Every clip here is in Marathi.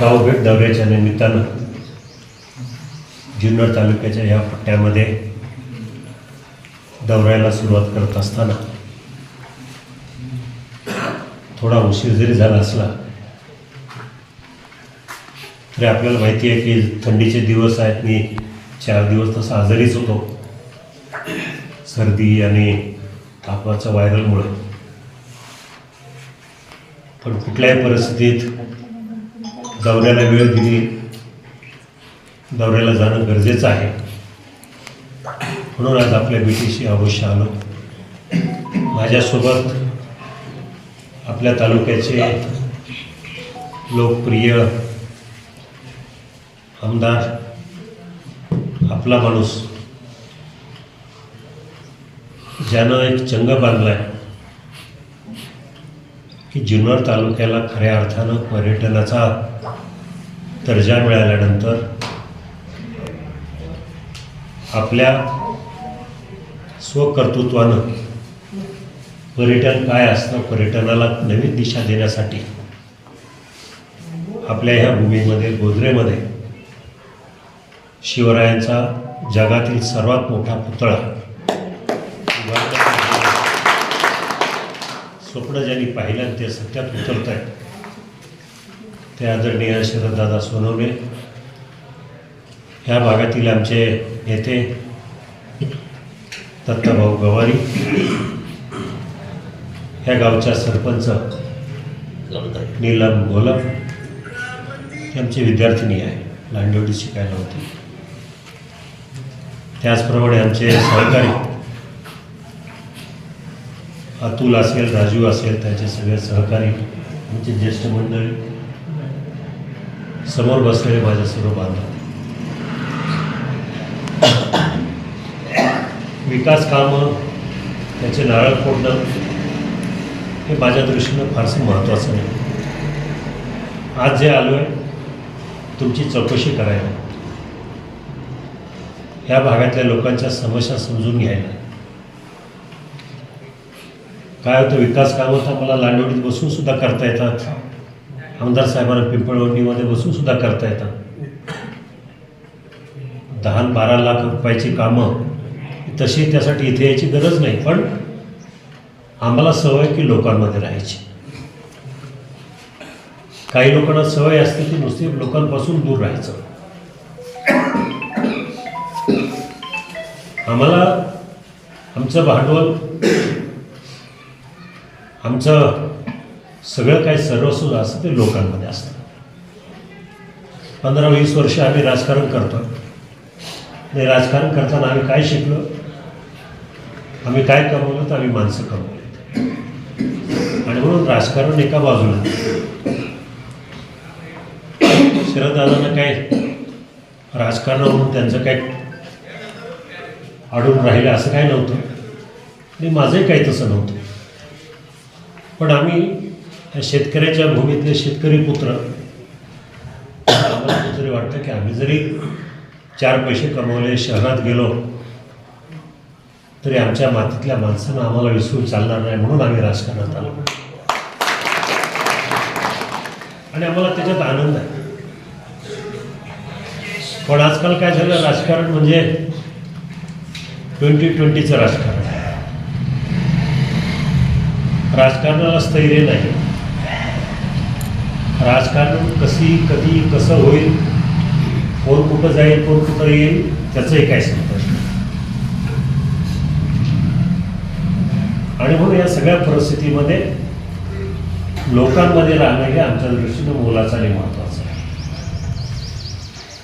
गावभेट दौऱ्याच्या निमित्तानं जुन्नर तालुक्याच्या या पट्ट्यामध्ये दौऱ्याला सुरुवात करत असताना थोडा उशीर जरी झाला असला तरी आपल्याला माहिती आहे की थंडीचे दिवस आहेत मी चार दिवस तसा आजारीच होतो. सर्दी आणि तापाच्या व्हायरलमुळं. पण कुठल्याही परिस्थितीत दौऱ्याला वेळ दिली. दौऱ्याला जाणं गरजेचं आहे. म्हणून आज आपल्या भेटीशी अवश्य आलो. माझ्यासोबत आपल्या तालुक्याचे लोकप्रिय आमदार आपला माणूस ज्यानं एक चंग बांधला आहे की जुन्नर तालुक्याला खऱ्या अर्थानं पर्यटनाचा दर्जा मिळाल्यानंतर आपल्या स्वकर्तृत्वानं पर्यटन काय असतं पर्यटनाला नवीन दिशा देण्यासाठी आपल्या ह्या भूमीमध्ये गोदरेमध्ये शिवरायांचा जगातील सर्वात मोठा पुतळा स्वप्न ज्यांनी पाहिलं आणि ते सत्यात उतरत आहेत ते आदरणीय शरददादा सोनवणे ह्या भागातील आमचे नेते दत्ताभाऊ गवारी ह्या गावच्या सरपंच नीलम गोलम ही आमची विद्यार्थिनी आहे लांडवडी शिकायला होती. त्याचप्रमाणे आमचे सहकारी अतुल असेल राजू असेल त्यांचे सगळे सहकारी आमचे ज्येष्ठ मंडळी. समोर बसलेले माझ्या सर्व बांधव. विकास कामं त्याचे नारळ फोडणं हे माझ्या दृष्टीनं फारसं महत्त्वाचं नाही. आज जे आलो आहे तुमची चौकशी करायला. ह्या भागातल्या लोकांच्या समस्या समजून घ्यायला. काय होतं विकास कामं तर मला लांडवडीत बसून सुद्धा करता येतात. आमदार साहेबांना पिंपळवंडीमध्ये बसून सुद्धा करता येतात. दहा बारा लाख रुपयाची कामं तशी त्यासाठी इथे यायची गरज नाही पण आम्हाला सवय की लोकांमध्ये राहायची. काही लोकांना सवय असते की नुसती लोकांपासून दूर राहायचं. आम्हाला आमचं भांडवल आमचं सगळं काही सर्वस्व असतं ते लोकांमध्ये असतं. पंधरा वीस वर्ष आम्ही राजकारण करतो. आणि राजकारण करताना आम्ही काय शिकलो? आम्ही काय कमवलं तर आम्ही माणसं कमवली. आणि म्हणून राजकारण एका बाजूला. शरददादांना काय राजकारण म्हणून त्यांचं काय अडून राहिलं असं काय नव्हतं. आणि माझंही काही तसं नव्हतं. पण आम्ही शेतकऱ्याच्या भूमीतले शेतकरी पुत्र आम्हाला कुठेतरी वाटतं की आम्ही जरी चार पैसे कमवले शहरात गेलो तरी आमच्या मातीतल्या माणसानं आम्हाला विसरून चालणार नाही म्हणून आम्ही राजकारणात आलो. आणि आम्हाला त्याच्यात आनंद आहे. पण आजकाल काय झालं राजकारण म्हणजे ट्वेंटी ट्वेंटीचं राजकारण. राजकारणाला स्थैर्य नाही. राजकारण कशी कधी कसं होईल कोण कुठं जाईल कोण कुठं येईल त्याचंही काय सांगता आणि म्हणून या सगळ्या परिस्थितीमध्ये लोकांमध्ये राहणं हे आमच्या दृष्टीनं मोलाचं आणि महत्वाचं आहे.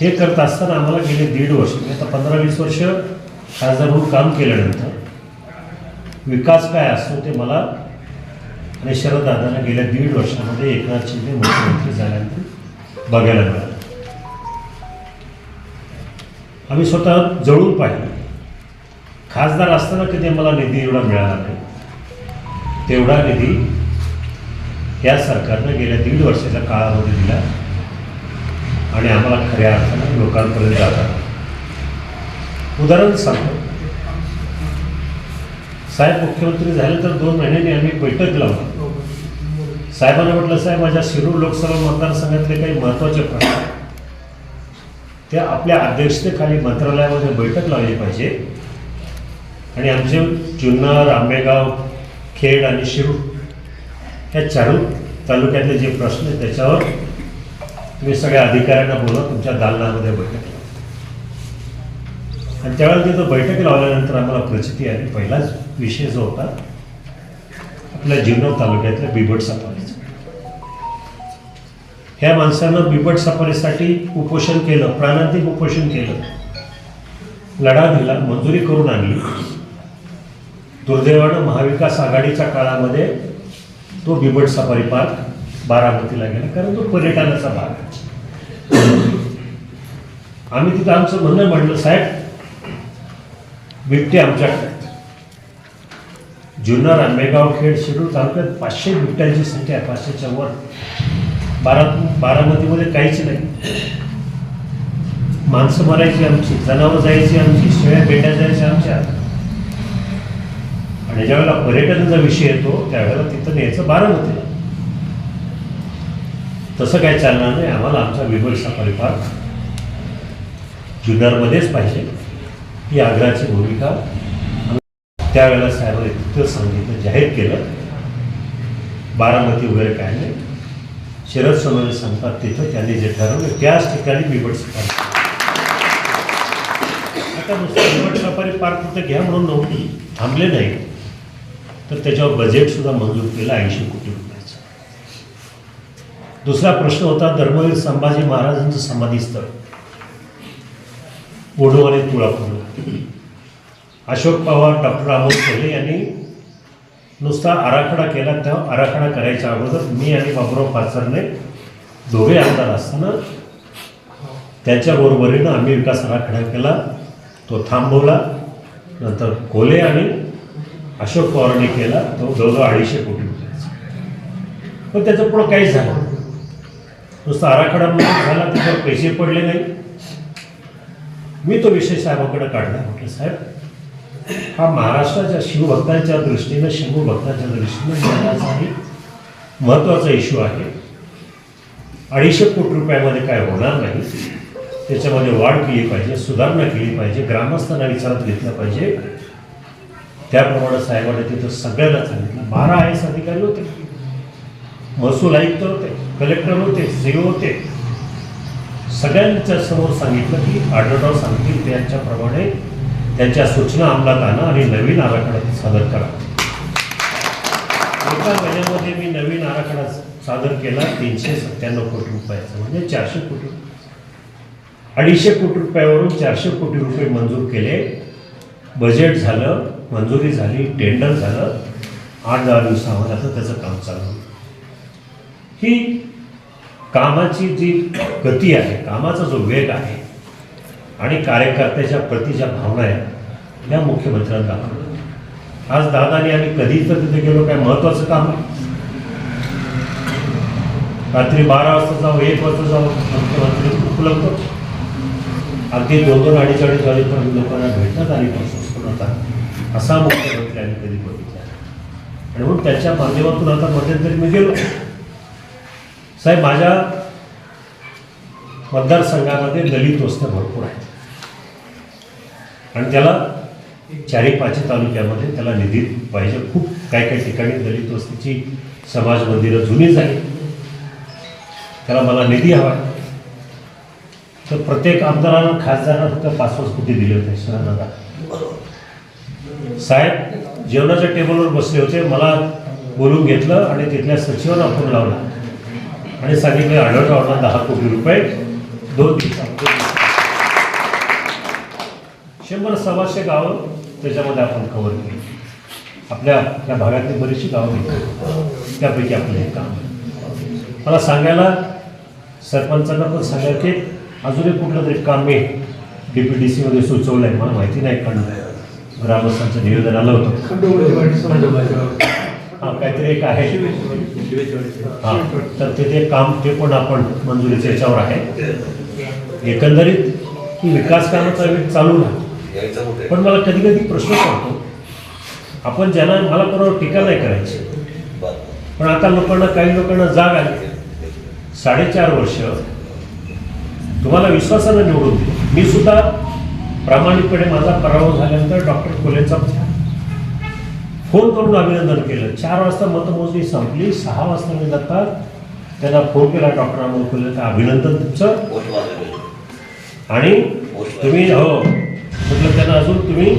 हे करत असताना आम्हाला गेले दीड वर्ष म्हणजे आता पंधरा वीस वर्ष खासदार म्हणून काम केल्यानंतर विकास काय असतो ते मला आणि शरददादांना गेल्या दीड वर्षामध्ये एकनाथ शिंदे मुख्यमंत्री झाल्यानंतर बघायला मिळालं. आम्ही स्वतः जळून पाहिलं. खासदार असताना कधी मला निधी एवढा मिळाला नाही. तेवढा निधी या सरकारनं गेल्या दीड वर्षाच्या काळामध्ये दिला. आणि आम्हाला खऱ्या अर्थानं लोकांपर्यंत जातात उदाहरण सांगतो. साहेब मुख्यमंत्री झाले तर दोन महिन्यांनी आम्ही बैठक लावली साहेबांना म्हटलं साहेब माझ्या शिरूर लोकसभा मतदारसंघातले काही महत्त्वाचे प्रश्न आहेत. ते आपल्या अध्यक्षतेखाली मंत्रालयामध्ये बैठक लावली पाहिजे. आणि आमचे जुन्नर आंबेगाव खेड आणि शिरूर या चारू तालुक्यातले जे प्रश्न आहेत त्याच्यावर तुम्ही सगळ्या अधिकाऱ्यांना बोलवा तुमच्या दालनामध्ये बैठक आणि त्यावेळेला तिथं बैठक लावल्यानंतर आम्हाला प्रचिती आली. पहिलाच विषय जो होता आपल्या जिन्नर तालुक्यातल्या बिबट सफारीचा ह्या माणसानं बिबट सफारीसाठी उपोषण केलं प्राणांतिक उपोषण केलं. लढा दिला मंजुरी करून आणली. दुर्दैवानं महाविकास आघाडीच्या काळामध्ये तो बिबट सफारी पार्क बारामतीला गेला कारण तो पर्यटनाचा भाग आहे. आम्ही तिथं आमचं म्हणणं म्हणलं साहेब बिबटे आमच्याकडे जुन्नर आंबेगाव खेड शिरूर तालुक्यात पाचशे बिबट्यांची संख्या आहे पाचशेच्या वर. बारा बारामतीमध्ये काहीच नाही. माणसं मरायची आमची जनावर जायची आमची शेळ्या बेट्या जायच्या आमच्या. आणि ज्यावेळेला पर्यटनाचा विषय येतो त्यावेळेला तिथं न्यायचं बारामतीला. तसं काही चालणार नाही आम्हाला आमचा विबल सफारी जुन्नरमध्येच पाहिजे. ही आग्राची भूमिका. त्यावेळेला साहेबांनी तिथं सांगितलं जाहीर केलं. बारामती वगैरे काय नाही. शरद सोनवणे सांगतात तिथं त्यांनी जे ठरवलं त्याच ठिकाणी बिबट सफारी आता नुसतं बिबट सफारी पार्क तिथं घ्या म्हणून नव्हती थांबले नाही. तर त्याच्यावर बजेटसुद्धा मंजूर केलं ऐंशी कोटी रुपयाचं. दुसरा प्रश्न होता धर्मवीर संभाजी महाराजांचं समाधीस्थळ. ओढू आणि तुळापूर अशोक पवार डॉक्टर अमोल कोल्हे यांनी नुसता आराखडा केला तेव्हा आराखडा करायच्या अगोदर मी आणि बाबुराव पाचरने दोघे आमदार असताना त्याच्याबरोबरीनं आम्ही विकास आराखडा केला तो थांबवला नंतर कोले आणि अशोक पवारांनी केला तो जवळजवळ अडीचशे कोटी रुपयाचा. पण त्याचं पुढं काहीच झालं नुसतं नुसता आराखडा झाला त्याच्यावर पैसे पडले नाही मी तो विषय साहेबाकडे काढला. म्हटलं साहेब हा महाराष्ट्राच्या शिवभक्तांच्या दृष्टीनं शंभू भक्तांच्या दृष्टीनं महत्त्वाचा महत्त्वाचा इश्यू आहे. अडीचशे कोटी रुपयामध्ये काय होणार नाही त्याच्यामध्ये वाढ केली पाहिजे सुधारणा केली पाहिजे ग्रामस्थांना विचारात घेतलं पाहिजे. त्याप्रमाणे साहेबांनी तिथं सगळ्यांना सांगितलं. बारा आय एस अधिकारी होते. महसूल आयुक्त होते कलेक्टर होते सी होते. सगळ्यांच्या समोर सांगितलं की आढळराव सांगतील त्यांच्याप्रमाणे त्यांच्या सूचना अंमलात आणा आणि नवीन आराखडा सादर करा. एका महिन्यामध्ये मी नवीन आराखडा सादर केला तीनशे सत्त्याण्णव कोटी रुपयाचा म्हणजे चारशे कोटी अडीचशे कोटी रुपयावरून चारशे कोटी रुपये मंजूर केले. बजेट झालं मंजुरी झाली टेंडर झालं. आठ दहा दिवसामध्ये आता त्याचं काम चालू. ही कामाची जी गती आहे कामाचा जो वेग आहे आणि कार्यकर्त्याच्या प्रतीच्या भावना आहेत या मुख्यमंत्र्यांना दाखवल्या आज दादानी आम्ही कधी तर तिथे गेलो काय महत्वाचं काम आहे? रात्री बारा वाजता जाऊ एक वाजता जाऊ मुख्यमंत्री उपलब्ध अगदी दोन दोन अडीच अडीच वाजेपर्यंत लोकांना भेटतात आणि होतात असा मुख्यमंत्री आम्ही कधी बघितला आणि म्हणून त्याच्या माध्यमातून आता मध्यंतरी मी गेलो. साहेब माझ्या मतदारसंघामध्ये दलित वस्त्या भरपूर आहेत. आणि त्याला चारी पाचही तालुक्यामध्ये त्याला निधी पाहिजे. खूप काही काही ठिकाणी दलित वस्तीची समाज मंदिरं जुनीच आहे त्याला मला निधी हवा आहे. तर प्रत्येक आमदारानं खासदारांना फक्त पाच पाच कोटी दिले होते शरदादा साहेब जेवणाच्या टेबलवर बसले होते. मला बोलून घेतलं आणि तिथल्या सचिवांना फोन लावला. आणि सांगितलं आढळरावना दहा कोटी रुपये. दोन शंभर सव्वाशे गावं त्याच्यामध्ये आपण कव्हर केली. आपल्या या भागातली बरीचशी गावं घेतली त्यापैकी आपलं हे काम मला सांगायला सरपंचांना पण सांगायला की अजूनही कुठलं तरी काम मी डी पी डी सीमध्ये सुचवलं आहे मला माहिती नाही कारण ग्रामस्थांचं निवेदन आलं होतं. हां काहीतरी एक आहे. हां तर ते ते काम ते पण आपण मंजुरीच्या याच्यावर आहे. एकंदरीत ही विकास कामाचा वेग चालू होते पण मला कधी कधी प्रश्न पडतो आपण ज्यांना मला कोणावर टीका नाही करायची. पण आता लोकांना काही लोकांना जाग आली. साडेचार वर्ष. तुम्हाला विश्वासानं निवडून दिलं. मी सुद्धा प्रामाणिकपणे माझा पराभव झाल्यानंतर डॉक्टर कोलेचा फोन करून अभिनंदन केलं. चार वाजता मतमोजणी संपली सहा वाजता मी दत्ता त्यांना फोन केला डॉक्टर केलं तर अभिनंदन तुमचं? आणि तुम्ही हो म्हटलं त्यांना अजून तुम्ही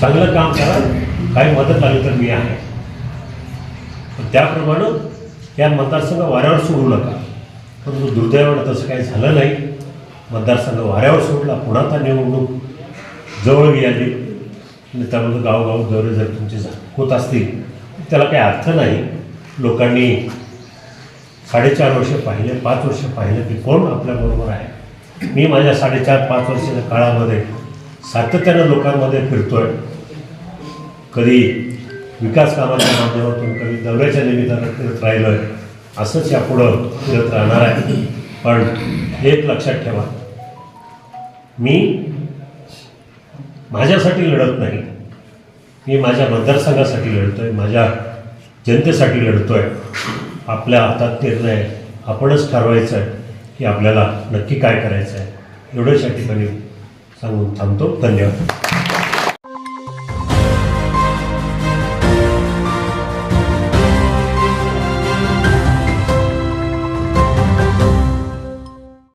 चांगलं काम करा काही मदत आली तर मी आहे. त्याप्रमाणे या मतदारसंघ वाऱ्यावर सोडू नका. परंतु दुर्दैवानं तसं काही झालं नाही. मतदारसंघ वाऱ्यावर सोडला पुन्हा त्या निवडणूक जवळ गेली. आणि त्यामध्ये गावगाव दौरे जर तुमचे होत असतील त्याला काही अर्थ नाही. लोकांनी साडेचार वर्ष पाहिले पाच वर्ष पाहिलं की कोण आपल्याबरोबर आहे. मी माझ्या साडेचार पाच वर्षाच्या काळामध्ये सातत्यानं लोकांमध्ये फिरतो आहे कधी विकास कामाच्या माध्यमातून कधी दौऱ्याच्या निमित्तानं फिरत राहिलं आहे असंच यापुढं फिरत राहणार आहे. पण एक लक्षात ठेवा. मी माझ्यासाठी लढत नाही. मी माझ्या मतदारसंघासाठी लढतोय माझ्या जनतेसाठी लढतोय. आपल्या हातात निर्णय आपणच ठरवायचं आहे की आपल्याला नक्की काय करायचं आहे एवढंच या ठिकाणी सांगून थांबतो. धन्यवाद.